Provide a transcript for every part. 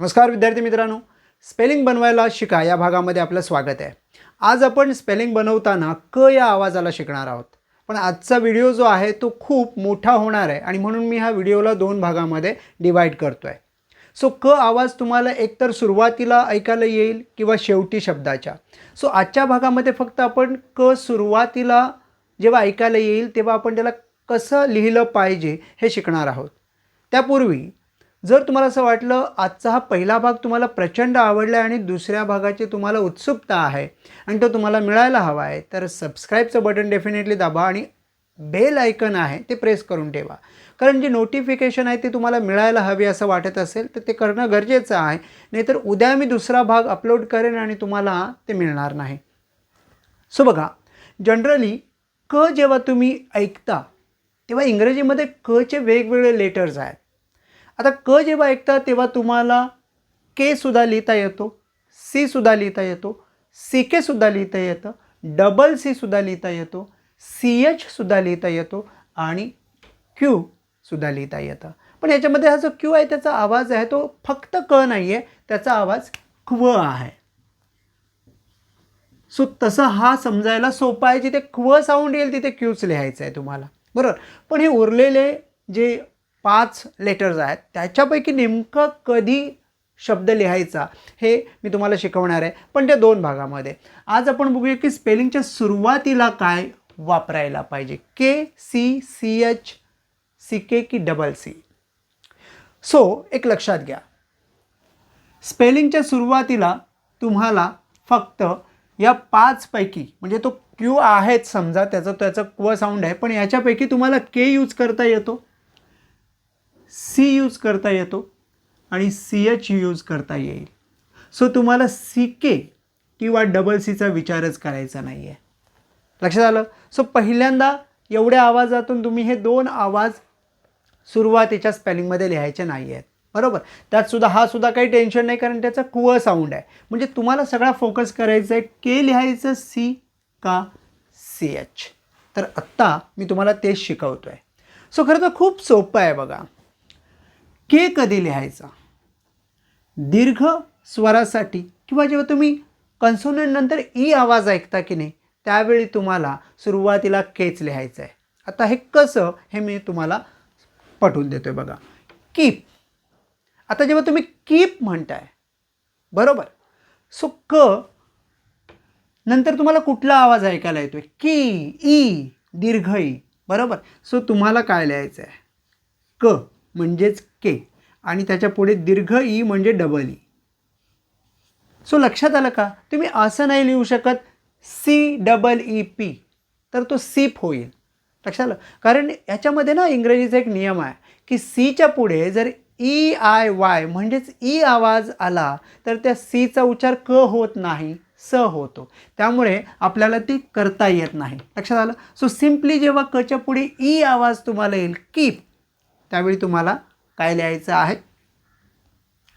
नमस्कार विद्यार्थी मित्रांनो. स्पेलिंग बनवायला शिका या भागामध्ये आपलं स्वागत आहे. आज आपण स्पेलिंग बनवताना क या आवाजाला शिकणार आहोत. पण आजचा व्हिडिओ जो आहे तो खूप मोठा होणार आहे आणि म्हणून मी हा व्हिडिओला दोन भागामध्ये डिवाईड करतो आहे सो क आवाज तुम्हाला एकतर सुरुवातीला ऐकायला येईल किंवा शेवटी शब्दाच्या. सो आजच्या भागामध्ये फक्त आपण क सुरुवातीला जेव्हा ऐकायला येईल तेव्हा आपण त्याला कसं लिहिलं पाहिजे हे शिकणार आहोत. त्यापूर्वी जर तुम्हाला असं वाटलं आजचा हा पहिला भाग तुम्हाला प्रचंड आवडला आहे आणि दुसऱ्या भागाची तुम्हाला उत्सुकता आहे आणि तो तुम्हाला मिळायला हवा आहे तर सबस्क्राईबचं बटन डेफिनेटली दाबा आणि बेल आयकन आहे ते प्रेस करून ठेवा. कारण जे नोटिफिकेशन आहे ते तुम्हाला मिळायला हवी असं वाटत असेल तर ते करणं गरजेचं आहे. नाहीतर उद्या मी दुसरा भाग अपलोड करेन आणि तुम्हाला ते मिळणार नाही. सो बघा जनरली क जेव्हा तुम्ही ऐकता तेव्हा इंग्रजीमध्ये कचे वेगवेगळे लेटर्स आहेत. आता क जेव्हा ऐकता तेव्हा तुम्हाला के सुद्धा लिहिता येतो सी सुद्धा लिहिता येतो सी के सुद्धा लिहिता येतं डबल सी सुद्धा लिहिता येतो सी एच सुद्धा लिहिता येतो आणि क्यू सुद्धा लिहिता येतं. पण याच्यामध्ये हा जो क्यू आहे त्याचा आवाज आहे तो फक्त क नाही आहे त्याचा आवाज क्व आहे. सो तसं हा समजायला सोपा आहे जिथे क्व साऊंड येईल तिथे क्यूच लिहायचं आहे तुम्हाला. बरोबर? पण हे उरलेले जे पाच लेटर्स आहेत. त्याच्यापैकी नेमकं कधी शब्द लिहायचा हे मी तुम्हाला शिकवणार आहे. पण त्या दोन भागामध्ये. आज आपण बघूया की स्पेलिंगच्या सुरुवातीला काय वापरायला पाहिजे. K C C H C K की डबल सी सो एक लक्षात घ्या. स्पेलिंगच्या सुरुवातीला तुम्हाला फक्त या पाचपैकी म्हणजे तो क्यू आहेच समजा त्याचं त्याचं क्व साऊंड आहे पण याच्यापैकी तुम्हाला के यूज करता येतो. सी यूज करता येतो आणि सी एच यूज करता येईल. सो तुम्हाला सी के किंवा डबल सीचा विचारच करायचा नाही आहे लक्षात आलं? सो पहिल्यांदा एवढ्या आवाजातून तुम्ही हे दोन आवाज सुरुवातीच्या स्पेलिंगमध्ये लिहायचे नाही आहेत बरोबर त्यातसुद्धा हा सुद्धा काही टेन्शन नाही कारण त्याचा कुव साऊंड आहे. म्हणजे तुम्हाला सगळा फोकस करायचा आहे के लिहायचं सी का सी एच? तर आत्ता मी तुम्हाला तेच शिकवतो आहे सो खरं तर खूप सोपं आहे बघा. के कधी लिहायचा. दीर्घ स्वरासाठी किंवा जेव्हा तुम्ही कन्सोनंट नंतर ई आवाज ऐकता की नाही त्यावेळी तुम्हाला सुरुवातीला केच लिहायचं आहे. आता हे कसं हे मी तुम्हाला पटवून देतो आहे बघा. कीप आता जेव्हा तुम्ही कीप म्हणताय बरोबर? सो क नंतर तुम्हाला कुठला आवाज ऐकायला येतोय? की ई e, दीर्घ ई बरोबर? सो तुम्हाला काय लिहायचं आहे क म्हणजेच के आणि त्याच्या पुढे दीर्घ ई म्हणजे डबल ई सो लक्षात आलं का? तुम्ही असं नाही लिहू शकत सी डबल ई पी तर तो सीप होईल. लक्षात आलं? कारण याच्यामध्ये ना इंग्रजीचा एक नियम आहे की सीच्या पुढे जर ई आय वाय म्हणजेच ई आवाज आला तर त्या सीचा उच्चार क होत नाही स होतो. त्यामुळे आपल्याला ती करता येत नाही. लक्षात आलं? सो सिम्पली जेव्हा कच्या पुढे ई आवाज तुम्हाला येईल कीप त्यावेळी तुम्हाला काय लिहायचं आहे?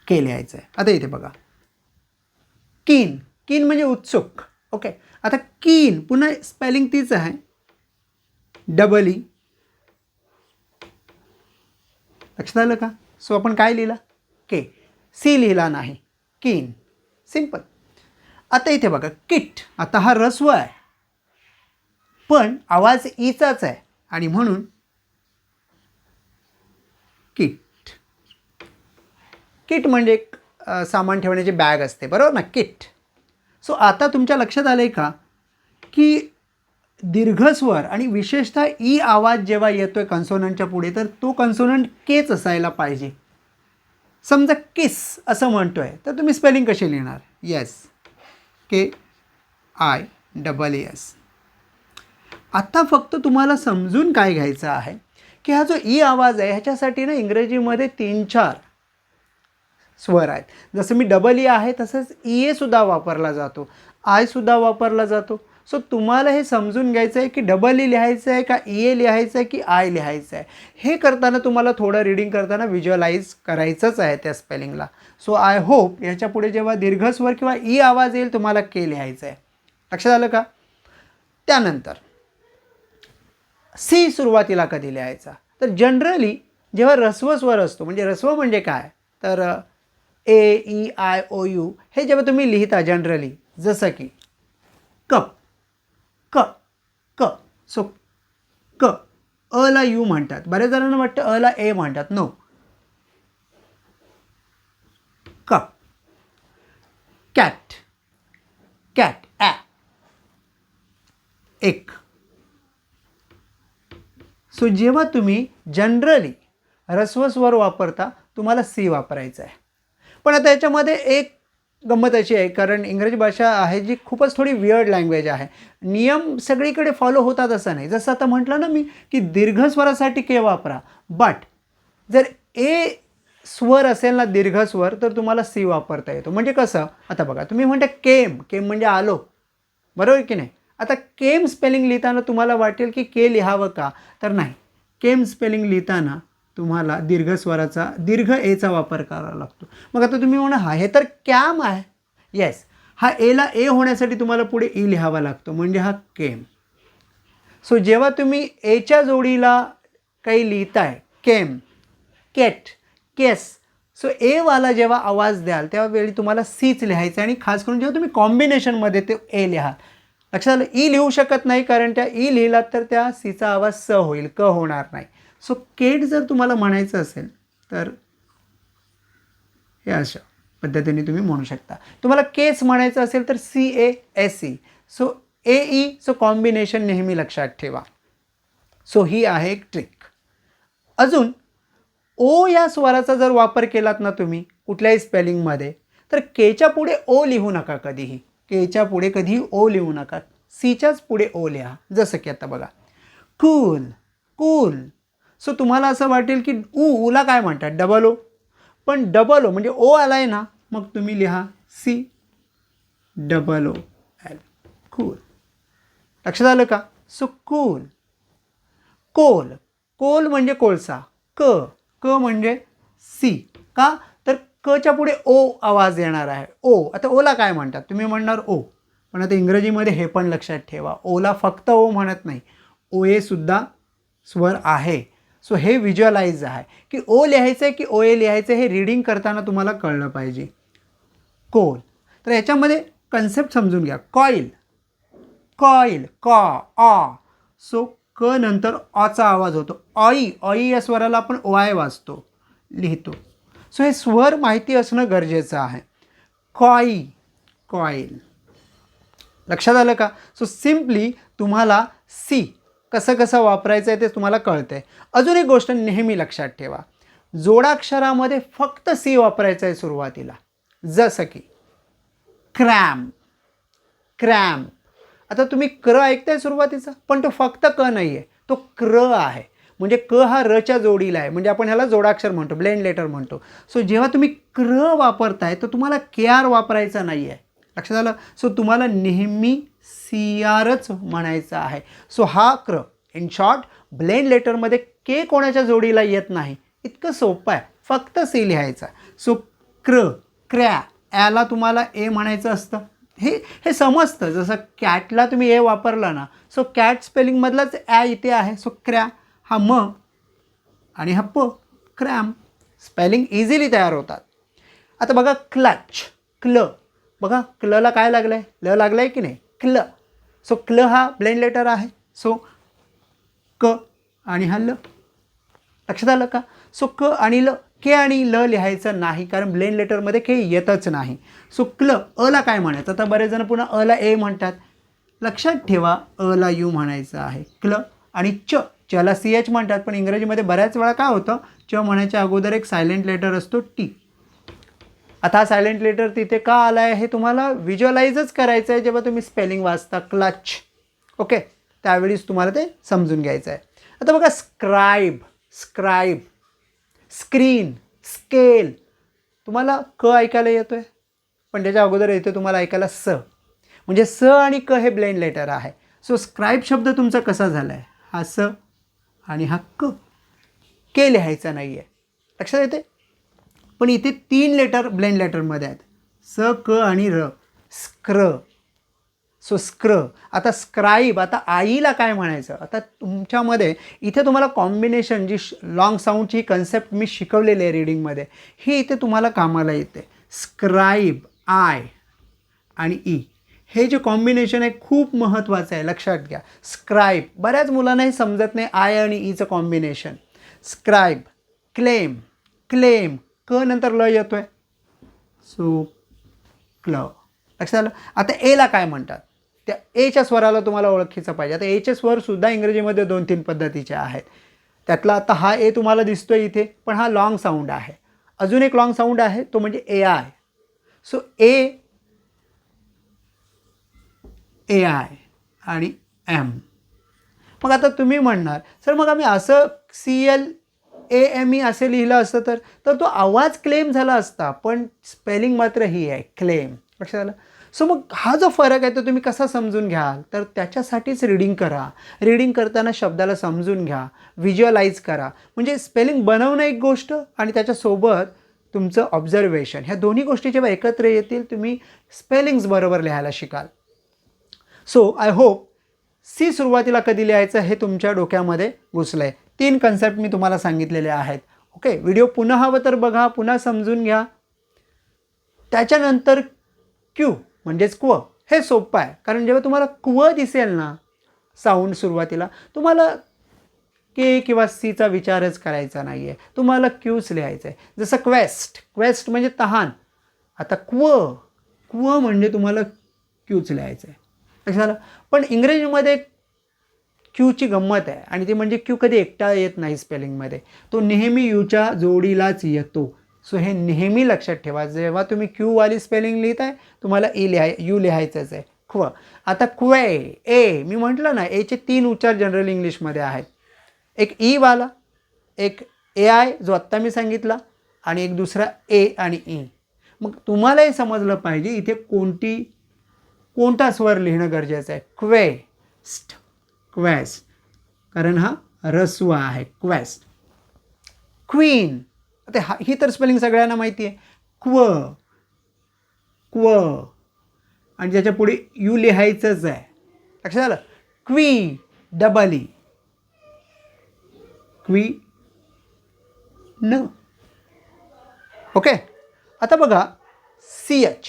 के लिहायचं आहे. आता इथे बघा. कीन. कीन म्हणजे उत्सुक. ओके आता कीन पुन्हा स्पेलिंग तीच आहे. Double E e. लक्षात आलं का? सो आपण काय लिहिला? के सी लिहिला नाही. कीन सिंपल आता इथे बघा. किट. आता हा रस्व आहे. पण आवाज ईचाच आहे. आणि म्हणून किट किट म्हणजे एक सामान ठेवण्याची बॅग असते. बरोबर ना? किट. सो आता तुमच्या लक्षात आलं आहे का? की दीर्घस्वर आणि विशेषतः ई आवाज जेव्हा येतो आहे कन्सोनंटच्या पुढे तर तो कन्सोनंट केच असायला पाहिजे. समजा किस असं म्हणतो आहे तर तुम्ही स्पेलिंग कशी लिहिणार? Yes. K I double S. आत्ता फक्त तुम्हाला समजून काय घ्यायचं आहे की हा जो ई आवाज आहे ह्याच्यासाठी ना इंग्रजीमध्ये तीन चार स्वर आहेत. जसं मी डबल ई e आहे तसंच ई एसुद्धा वापरला जातो. आयसुद्धा वापरला जातो. सो तुम्हाला हे समजून घ्यायचं आहे की डबल ई e लिहायचं आहे का ई ए लिहायचं आहे की आय लिहायचं आहे हे करताना तुम्हाला थोडं रिडिंग करताना व्हिज्युअलाइज करायचंच आहे त्या स्पेलिंगला सो आय होप याच्यापुढे जेव्हा दीर्घस्वर किंवा ई आवाज येईल तुम्हाला के लिहायचं आहे लक्षात आलं का? त्यानंतर सी सुरुवातीला कधी लिहायचा? तर जनरली जेव्हा रस्व स्वर असतो म्हणजे रस्व म्हणजे काय? तर A E I O U हे जेव्हा तुम्ही लिहिता जनरली जसं की कप क क. सो क अला यू म्हणतात. बऱ्याच जणांना वाटतं अला ए म्हणतात. नो कप कॅट कॅट ॲ एक. सो जेव्हा तुम्ही जनरली रस्वस्वर वापरता तुम्हाला सी वापरायचं आहे. पण आता याच्यामध्ये एक गंमत अशी आहे कारण इंग्रजी भाषा आहे जी खूपच थोडी वियर्ड लँग्वेज आहे. नियम सगळीकडे फॉलो होतात असं नाही. जसं आता म्हटलं ना मी की दीर्घ स्वरासाठी के वापरा बट जर ए स्वर असेल ना दीर्घ स्वर तर तुम्हाला सी वापरता येतो. म्हणजे कसं? आता बघा तुम्ही म्हणता केम केम म्हणजे आलो. बरोबर की नाही? आता केम स्पेलिंग लिहिताना तुम्हाला वाटेल की के लिहावं का? तर नाही. केम स्पेलिंग लिहिताना तुम्हाला दीर्घ स्वराचा दीर्घ एचा वापर करावा लागतो. मग आता तुम्ही म्हणा हा हे तर कॅम आहे. येस हा एला ए होण्यासाठी तुम्हाला पुढे ई लिहावा लागतो म्हणजे हा केम. सो जेव्हा तुम्ही एच्या जोडीला काही लिहिताय केम केट केस सो एवाला जेव्हा आवाज द्याल त्यावेळी तुम्हाला सीच लिहायचं आहे आणि खास करून जेव्हा तुम्ही कॉम्बिनेशनमध्ये ते ए लिहाल. लक्षात आलं? ई लिहू शकत नाही कारण त्या ई लिहिलात तर त्या सीचा आवाज स होईल क होणार नाही. सो केट जर तुम्हाला म्हणायचं असेल तर हे अशा पद्धतीने तुम्ही म्हणू शकता. तुम्हाला केस म्हणायचं असेल तर C A S E. So A E so combination नेहमी लक्षात ठेवा. सो ही आहे एक ट्रिक. अजून ओ या स्वराचा जर वापर केलात ना तुम्ही कुठल्याही स्पेलिंगमध्ये तर केच्या पुढे ओ लिहू नका कधीही. केच्या पुढे कधीही ओ लिहू नका. सीच्याच पुढे ओ लिहा. जसं की आता बघा. Cool cool. सो तुम्हाला असं वाटेल की ऊ उला काय म्हणतात? डबल ओ पण डबल ओ म्हणजे ओ आला आहे ना मग तुम्ही लिहा C double O L cool लक्षात आलं का? So cool Coal. कोल म्हणजे कोळसा. क. क म्हणजे सी का? तर कच्या पुढे ओ आवाज येणार आहे. ओ आता ओला काय म्हणतात? तुम्ही म्हणणार ओ पण आता इंग्रजीमध्ये हे पण लक्षात ठेवा. ओला फक्त ओ म्हणत नाही. ओ ए सुद्धा स्वर आहे. सो हे व्हिज्युअलाइज आहे की ओ लिहायचं आहे की ओ ए लिहायचं आहे हे रीडिंग करताना तुम्हाला कळलं पाहिजे. कोल तर याच्यामध्ये कन्सेप्ट समजून घ्या. कॉईल कॉईल कॉ ऑ सो क नंतर ऑचा आवाज होतो. ऑई ऑई या स्वराला आपण ओ आय वाचतो लिहितो. सो हे स्वर माहिती असणं गरजेचं आहे. कॉई कॉईल लक्षात आलं का? सो सिम्पली तुम्हाला सी कसं कसं वापरायचं आहे ते तुम्हाला कळतं आहे अजून एक गोष्ट नेहमी लक्षात ठेवा. जोडाक्षरामध्ये फक्त सी वापरायचं आहे सुरुवातीला. जसं की क्रॅम क्रॅम. आता तुम्ही क्र ऐकताय सुरुवातीचा पण तो फक्त क नाही आहे तो क्र आहे. म्हणजे क हा रच्या जोडीला आहे. म्हणजे आपण ह्याला जोडाक्षर म्हणतो ब्लेंड लेटर म्हणतो. सो जेव्हा तुम्ही क्र वापरताय तर तुम्हाला के आर वापरायचा नाही आहे लक्षात आलं? सो तुम्हाला नेहमी सी आरच म्हणायचं आहे. सो हा क्र इन शॉर्ट ब्लेन लेटरमध्ये के कोणाच्या जोडीला येत नाही? इतकं सोपं आहे. फक्त सी लिहायचं सो क्र क्रॅ याला तुम्हाला ए म्हणायचं असतं. हे हे समजतं. जसं कॅटला तुम्ही ए वापरला ना सो कॅट स्पेलिंगमधलाच ॲ इथे आहे. सो क्रॅ हा म आणि हा प क्रॅम स्पेलिंग इझिली तयार होतात. आता बघा क्लच क्ल बघा क्लला काय लागलं आहे ल लागलं आहे की नाही? क्ल. सो क्ल हा ब्लेंड लेटर आहे. सो क आणि हा ल. लक्षात आलं का? सो क आणि ल के आणि ल लिहायचं नाही कारण ब्लेंड लेटरमध्ये के येतच नाही. सो क्ल अला काय म्हणायचं? आता बरेच जण पुन्हा अला ए म्हणतात. लक्षात ठेवा अला यू म्हणायचं आहे. क्ल आणि च चला सी एच म्हणतात पण इंग्रजीमध्ये बऱ्याच वेळा काय होतं? च म्हणायच्या अगोदर एक सायलेंट लेटर असतो टी. आता हा सायलेंट लेटर तिथे का आला आहे हे तुम्हाला व्हिज्युअलाइजच करायचं आहे जेव्हा तुम्ही स्पेलिंग वाचता क्लच ओके त्यावेळीच तुम्हाला ते समजून घ्यायचं आहे आता बघा स्क्राईब स्क्राईब स्क्रीन स्केल तुम्हाला क ऐकायला येतो आहे पण त्याच्या अगोदर येतो तुम्हाला ऐकायला स. म्हणजे स आणि क हे ब्लेंड लेटर आहे. सो स्क्राईब शब्द तुमचा कसा झाला आहे हा स आणि हा क. के लिहायचा नाही आहे लक्षात येते पण इथे तीन लेटर ब्लेंड लेटरमध्ये आहेत. स क आणि र. स्क्र. सो स्क्र. आता स्क्राईब आता आईला काय म्हणायचं? आता तुमच्यामध्ये इथे तुम्हाला कॉम्बिनेशन जी लॉंग साऊंडची कन्सेप्ट मी शिकवलेली आहे रीडिंगमध्ये ही इथे तुम्हाला कामाला येते. स्क्राईब आय आणि ई. हे जे कॉम्बिनेशन आहे खूप महत्त्वाचं आहे लक्षात घ्या. स्क्राईब बऱ्याच मुलांना हे समजत नाही आय आणि ईचं कॉम्बिनेशन स्क्राईब क्लेम क्लेम क नंतर ल येतो आहे सु क्ल. लक्षात आलं? आता एला काय म्हणतात? त्या एच्या स्वराला तुम्हाला ओळखीचं पाहिजे. आता एचे स्वरसुद्धा इंग्रजीमध्ये दोन तीन पद्धतीचे आहेत. त्यातला आता हा ए तुम्हाला दिसतोय इथे पण हा लाँग साऊंड आहे. अजून एक लाँग साऊंड आहे तो म्हणजे A I so A A I आणि एम मग आता तुम्ही म्हणणार सर मग आम्ही असं C L A M E असे लिहिलं असतं तर तर तो आवाज क्लेम झाला असता पण स्पेलिंग मात्र ही आहे क्लेम लक्षात आलं? सो मग हा जो फरक आहे तो तुम्ही कसा समजून घ्याल? तर त्याच्यासाठीच रिडिंग करा. रिडिंग करताना शब्दाला समजून घ्या. व्हिज्युअलाइज करा. म्हणजे स्पेलिंग बनवणं एक गोष्ट आणि त्याच्यासोबत तुमचं ऑब्झर्वेशन ह्या दोन्ही गोष्टी जेव्हा एकत्र येतील तुम्ही स्पेलिंग्स बरोबर लिहायला शिकाल. सो आय होप सी सुरुवातीला कधी लिहायचं हे तुमच्या डोक्यामध्ये घुसलं आहे तीन कन्सेप्ट मी तुम्हाला सांगितलेले आहेत. ओके व्हिडिओ पुन्हा हवं तर बघा पुन्हा समजून घ्या. त्याच्यानंतर क्यू म्हणजेच क्व हे सोपं आहे. कारण जेव्हा तुम्हाला क्व दिसेल ना साऊंड सुरुवातीला तुम्हाला के किंवा सीचा विचारच करायचा नाही आहे तुम्हाला क्यूच लिहायचं आहे जसं क्वेस्ट क्वेस्ट म्हणजे तहान. आता क्व क्व म्हणजे तुम्हाला क्यूच लिहायचं आहे झालं पण इंग्रजीमध्ये क्यूची गंमत आहे. आणि ती म्हणजे क्यू कधी एकटा येत नाही स्पेलिंगमध्ये. तो नेहमी यूच्या जोडीलाच येतो. सो हे नेहमी लक्षात ठेवा. जेव्हा तुम्ही क्यूवाली स्पेलिंग लिहित आहे तुम्हाला ई लिहाय यू लिहायचंच आहे. क्व आता क्वे ए मी म्हटलं ना एचे तीन उच्चार जनरल इंग्लिशमध्ये आहेत. एक ईवाला एक ए आय जो आत्ता मी सांगितला आणि एक दुसरा ए आणि ई. मग तुम्हाला हे समजलं पाहिजे इथे कोणती कोणता स्वर लिहिणं गरजेचं आहे. क्वे स्ट क्वेस्ट कारण हा रस्व आहे क्वेस्ट क्वीन आता हा ही तर स्पेलिंग सगळ्यांना माहिती आहे. क्व. क्व. आणि ज्याच्या पुढे यू लिहायचंच आहे. लक्षात आलं? क्वी. Double E. क्वी. न. ओके? आता बघा. C H.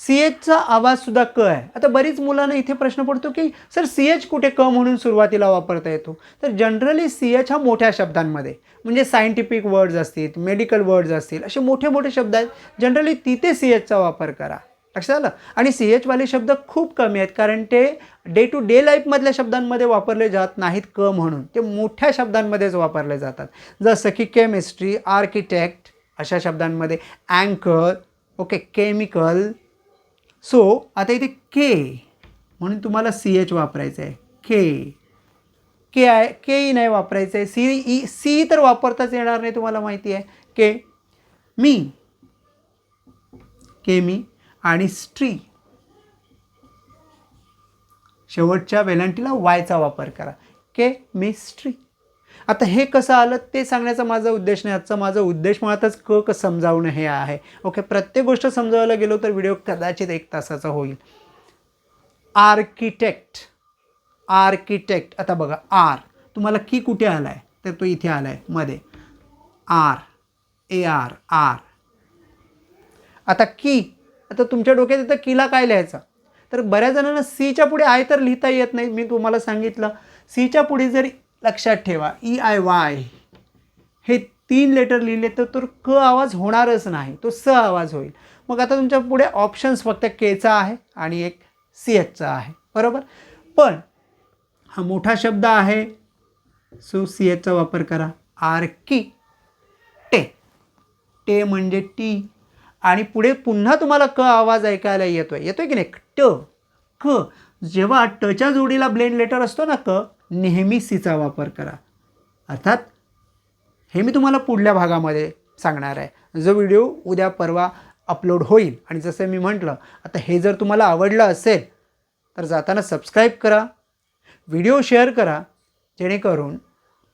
सी एचचा आवाजसुद्धा क आहे. आता बरीच मुलांना इथे प्रश्न पडतो की सर सी एच कुठे क म्हणून सुरुवातीला वापरता येतो? तर जनरली सी एच हा मोठ्या शब्दांमध्ये म्हणजे सायंटिफिक वर्ड्स असतील मेडिकल वर्ड्स असतील असे मोठे मोठे शब्द आहेत. जनरली तिथे सी एचचा वापर करा. लक्षात आलं? आणि सी एचवाले शब्द खूप कमी आहेत कारण ते डे टू डे लाईफमधल्या शब्दांमध्ये वापरले जात नाहीत क म्हणून. ते मोठ्या शब्दांमध्येच वापरले जातात. जसं की केमिस्ट्री आर्किटेक्ट अशा शब्दांमध्ये. अँकर ओके केमिकल सो आता इथे के म्हणून तुम्हाला सी एच वापरायचं आहे. के के आय के ई नाही वापरायचं आहे. सी ई सी तर वापरताच येणार नाही तुम्हाला माहिती आहे. के मी. के मी आणि स्ट्री शेवटच्या वेलांटीला वायचा वापर करा. के मिस्ट्री आता हे कसं आलं ते सांगण्याचा माझा उद्देश नाही. आजचा माझा उद्देश मुळातच क क समजावणं हे आहे. ओके प्रत्येक गोष्ट समजावायला गेलो तर व्हिडिओ कदाचित एक तासाचा होईल. आर्किटेक्ट आर्किटेक्ट आता बघा आर तुम्हाला की कुठे आला आहे तर तो इथे आला आहे मध्ये. आर ए आर आर आता की आता तुमच्या डोक्यात येतं कीला काय लिहायचं? तर बऱ्याच जणांना सीच्या पुढे आय तर लिहिता येत नाही. मी तुम्हाला सांगितलं सीच्या पुढे जरी लक्षात ठेवा. ई आय वाय हे तीन लेटर लिहिले तर तो क आवाज होणारच नाही. तो स आवाज होईल. मग आता तुमच्यापुढे ऑप्शन्स फक्त केचा आहे आणि एक सी एचचा आहे. बरोबर? पण हा मोठा शब्द आहे. सो सी एचचा वापर करा. आर की टे टे म्हणजे टी आणि पुढे पुन्हा तुम्हाला क आवाज ऐकायला येतोय. येतोय की नाही? ट. क. जेव्हा टच्या जोडीला ब्लेंड लेटर असतो ना क नेहमी सीचा वापर करा. अर्थात हे मी तुम्हाला पुढल्या भागामध्ये सांगणार आहे. जो व्हिडिओ उद्या परवा अपलोड होईल आणि जसं मी म्हटलं आता हे जर तुम्हाला आवडलं असेल तर जाताना सबस्क्राईब करा व्हिडिओ शेअर करा जेणेकरून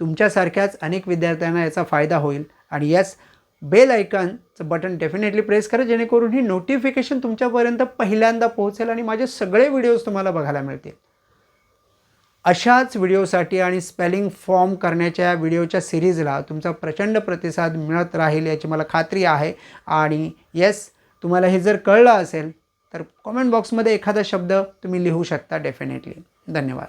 तुमच्यासारख्याच अनेक विद्यार्थ्यांना याचा फायदा होईल. आणि यस बेल आयकनचं बटन डेफिनेटली प्रेस करा जेणेकरून ही नोटिफिकेशन तुमच्यापर्यंत पहिल्यांदा पोहोचेल आणि माझे सगळे व्हिडिओज तुम्हाला बघायला मिळतील. अशाच व्हिडिओसाठी आणि स्पेलिंग फॉर्म करण्याच्या व्हिडिओच्या सिरीजला तुमचा प्रचंड प्रतिसाद मिळत राहील याची मला खात्री आहे. आणि येस तुम्हाला हे जर कळलं असेल तर कॉमेंट बॉक्समध्ये एखादा शब्द तुम्ही लिहू शकता डेफिनेटली धन्यवाद.